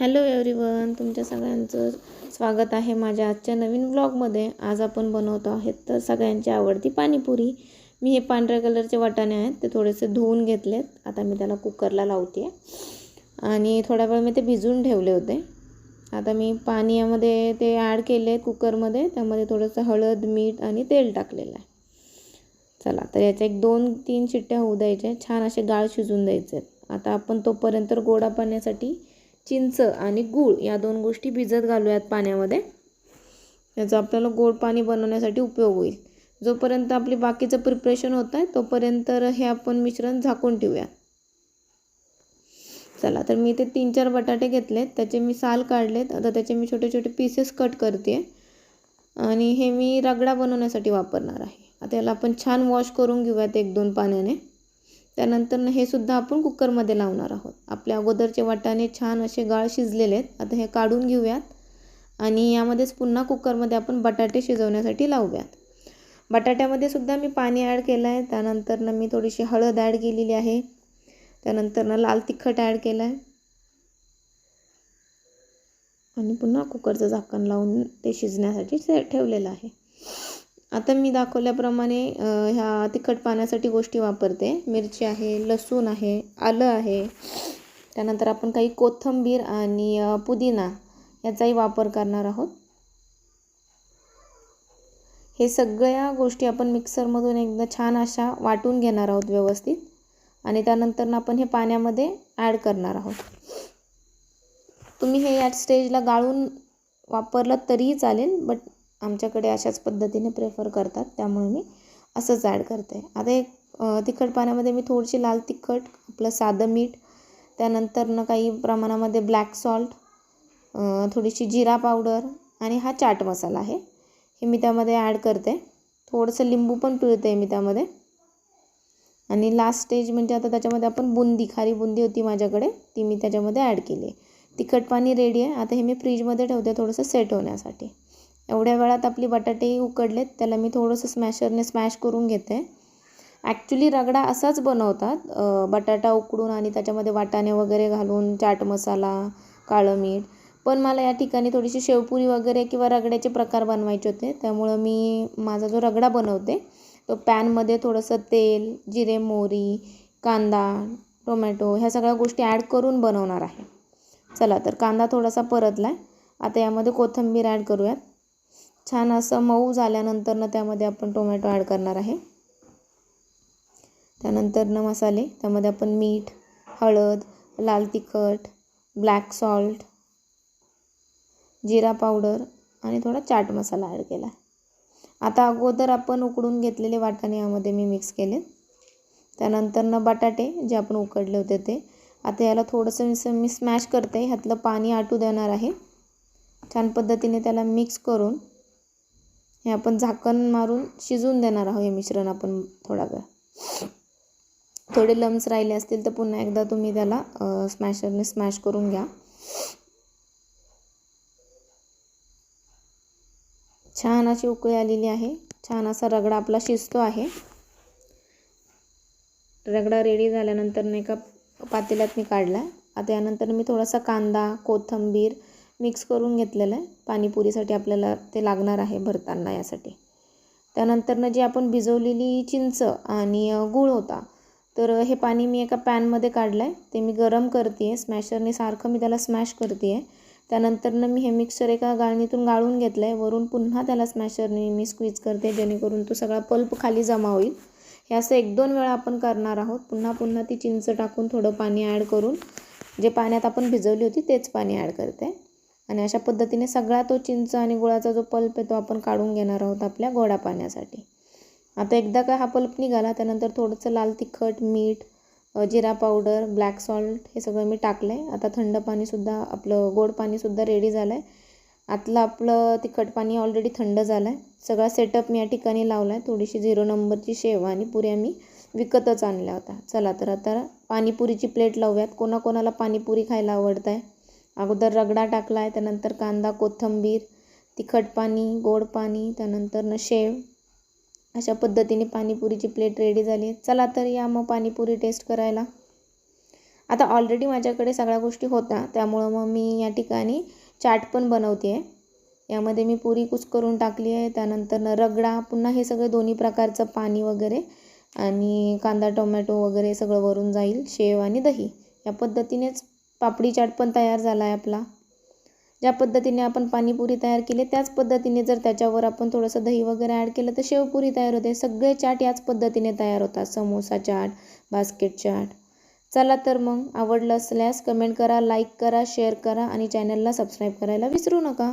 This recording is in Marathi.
हॅलो एव्हरीवन तुमच्या सगळ्यांचं स्वागत आहे माझ्या आजच्या नवीन ब्लॉगमध्ये आज आपण बनवतो आहेत तर सगळ्यांची आवडती पाणीपुरी. मी हे पांढऱ्या कलरचे वाटाणे आहेत ते थोडेसे धुवून घेतलेत. आता मी त्याला कुकरला लावते आणि थोडा वेळ मी ते भिजून ठेवले होते. आता मी पाणी यामध्ये ते ॲड केले कुकरमध्ये. त्यामध्ये थोडंसं हळद मीठ आणि तेल टाकलेलं आहे. चला तर याच्या एक दोन तीन शिट्ट्या होऊ द्यायच्या. छान असे गाळ शिजून द्यायचे आहेत आता आपण तोपर्यंत गोडा पाण्यासाठी चिंच आणि गूळ या दोन गोष्टी भिजत घालूयात पाण्यामध्ये. याचा आपल्याला गोड पाणी बनवण्यासाठी उपयोग होईल. जोपर्यंत आपली बाकीचं प्रिपरेशन होत आहे तोपर्यंत हे आपण मिश्रण झाकून ठेवूया. चला तर मी ते तीन चार बटाटे घेतलेत. त्याचे मी साल काढलेत. आता त्याचे मी छोटे छोटे पीसेस कट करते. आणि हे मी रगडा बनवण्यासाठी वापरणार आहे. आता याला आपण छान वॉश करून घेऊयात एक दोन पाण्याने. त्यानंतर हे सुद्धा आपण कुकरमध्ये लावणार आहोत. आपल्या अगोदरचे वाटाणे छान असे गाळ शिजलेले आहेत. आता हे काढून घेऊयात. आणि यामध्येच पुन्हा कुकरमध्ये आपण बटाटे शिजवण्यासाठी लावूयात. बटाट्यामध्ये सुद्धा मी पाणी ॲड केलं आहे. त्यानंतरनं मी थोडीशी हळद ॲड केलेली आहे. त्यानंतरनं लाल तिखट ॲड केलं आहे. आणि पुन्हा कुकरचं झाकण लावून ते शिजण्यासाठी ठेवलेलं आहे. आता मी दाखवल्याप्रमाणे ह्या तिखट पाण्यासाठी गोष्टी वापरते. मिरची आहे लसूण आहे आलं आहे. त्यानंतर आपण काही कोथिंबीर आणि पुदिना याचाही वापर करणार आहोत. हे सगळ्या गोष्टी आपण मिक्सरमधून एकदा छान अशा वाटून घेणार आहोत व्यवस्थित. आणि त्यानंतर आपण हे पाण्यामध्ये ॲड करणार आहोत. तुम्ही हे या स्टेजला गाळून वापरलं तरीही चालेल बट आमच्याकडे अशाच पद्धतीने प्रेफर करतात त्यामुळे मी असंच ॲड करते. आता एक तिखट पाण्यामध्ये मी थोडीशी लाल तिखट आपलं साधं मीठ त्यानंतरनं काही प्रमाणामध्ये ब्लॅक सॉल्ट थोडीशी जिरा पावडर आणि हा चाट मसाला आहे. हे मी त्यामध्ये ॲड करते. थोडंसं लिंबू पण पिळते मी त्यामध्ये. आणि लास्ट स्टेज म्हणजे आता त्याच्यामध्ये आपण बुंदी खारी बुंदी होती माझ्याकडे ती मी त्याच्यामध्ये ॲड केली आहे. तिखट पाणी रेडी आहे. आता हे मी फ्रीजमध्ये ठेवते थोडंसं सेट होण्यासाठी. एवढ्या वेळात आपली बटाटेही उकडलेत त्याला मी थोडंसं स्मॅशरने स्मॅश करून घेते. ॲक्च्युली रगडा असाच बनवतात बटाटा उकडून आणि त्याच्यामध्ये वाटाणे वगैरे घालून चाट मसाला काळं मीठ. पण मला या ठिकाणी थोडीशी शेवपुरी वगैरे किंवा रगड्याचे प्रकार बनवायचे होते त्यामुळं मी माझा जो रगडा बनवते तो पॅनमध्ये थोडंसं तेल जिरे मोहरी कांदा टोमॅटो ह्या सगळ्या गोष्टी ॲड करून बनवणार आहे. चला तर कांदा थोडासा परतला आहे आता यामध्ये कोथिंबीर ॲड करूयात. छान असं मऊ झाल्यानंतरनं त्यामध्ये आपण टोमॅटो ॲड करणार आहे. त्यानंतरनं मसाले त्यामध्ये आपण मीठ हळद लाल तिखट ब्लॅक सॉल्ट जिरा पावडर आणि थोडा चाट मसाला ॲड केला. आता अगोदर आपण उकडून घेतलेले वाटाणे यामध्ये मी मिक्स केले. त्यानंतरनं बटाटे जे आपण उकडले होते ते. आता याला थोडंसं मी स्मॅश करते. ह्यातलं पाणी आटू देणार आहे. छान पद्धतीने त्याला मिक्स करून हे आपण झाकण मारून शिजवून देणार आहोत हे मिश्रण आपण थोडा वेळ. थोडे लम्स राहिले असतील तर पुन्हा एकदा तुम्ही त्याला स्मॅशरने स्मॅश करून घ्या. छान अशी उकळी आलेली आहे. छान असा रगडा आपला शिजतो आहे. रगडा रेडी झाल्यानंतर नाही का पातेल्यात मी काढला. आता यानंतर मी थोडासा कांदा कोथिंबीर मिक्स करून घेतलेलं आहे. पाणीपुरीसाठी आपल्याला ते लागणार आहे भरताना यासाठी. त्यानंतरनं जी आपण भिजवलेली चिंच आणि गूळ होता तर हे पाणी मी एका पॅनमध्ये काढलं आहे ते मी गरम करते आहे स्मॅशरने सारखं मी त्याला स्मॅश करते आहे त्यानंतरनं मी हे मिक्सर एका गाळणीतून गाळून घेतलं आहे वरून पुन्हा त्याला स्मॅशरने मी स्क्वीज करते जेणेकरून तो सगळा पल्प खाली जमा होईल. हे असं एक दोन वेळा आपण करणार आहोत. पुन्हा पुन्हा ती चिंच टाकून थोडं पाणी ॲड करून जे पाण्यात आपण भिजवली होती तेच पाणी ॲड करते. आणि अशा पद्धतीने सगळा तो चिंच आणि गुळाचा जो पल्प आहे तो आपण काढून घेणार आहोत आपल्या गोडा पाण्यासाठी. आता एकदा का हा पल्प निघाला त्यानंतर थोडंसं लाल तिखट मीठ जिरा पावडर ब्लॅक सॉल्ट हे सगळं मी टाकलं आहे आता थंड पाणीसुद्धा आपलं गोड पाणीसुद्धा रेडी झालं आहे आतलं आपलं तिखट पाणी ऑलरेडी थंड झालं आहे सगळा सेटअप मी या ठिकाणी लावला आहे थोडीशी झिरो नंबरची शेव आणि पुऱ्या मी विकतच आणल्या होत्या. चला तर आता पाणीपुरीची प्लेट लावूयात. कोणाकोणाला पाणीपुरी खायला आवडत आहे अगोदर रगडा टाकला आहे त्यानंतर कांदा कोथिंबीर तिखट पाणी गोड पाणी त्यानंतरनं शेव. अशा पद्धतीने पाणीपुरीची प्लेट रेडी झाली आहे. चला तर या मग पाणीपुरी टेस्ट करायला. आता ऑलरेडी माझ्याकडे सगळ्या गोष्टी होत्या. त्यामुळं मग मी या ठिकाणी चाट पण बनवते आहे यामध्ये मी पुरी कुस करून टाकली आहे. त्यानंतर रगडा पुन्हा हे सगळं दोन्ही प्रकारचं पाणी वगैरे आणि कांदा टोमॅटो वगैरे सगळं वरून जाईल. शेव आणि दही. या पद्धतीनेच पापडी चाट पण तयार झाला आहे आपला. ज्या पद्धतीने आपण पाणीपुरी तयार केली त्याच पद्धतीने जर त्याच्यावर आपण थोडंसं दही वगैरे ॲड केलं तर शेवपुरी तयार होते. सगळे चाट याच पद्धतीने तयार होतात. समोसा चाट बास्केट चाट. चला तर मग आवडलं असल्यास कमेंट करा लाईक करा शेअर करा आणि चॅनलला सबस्क्राईब करायला विसरू नका.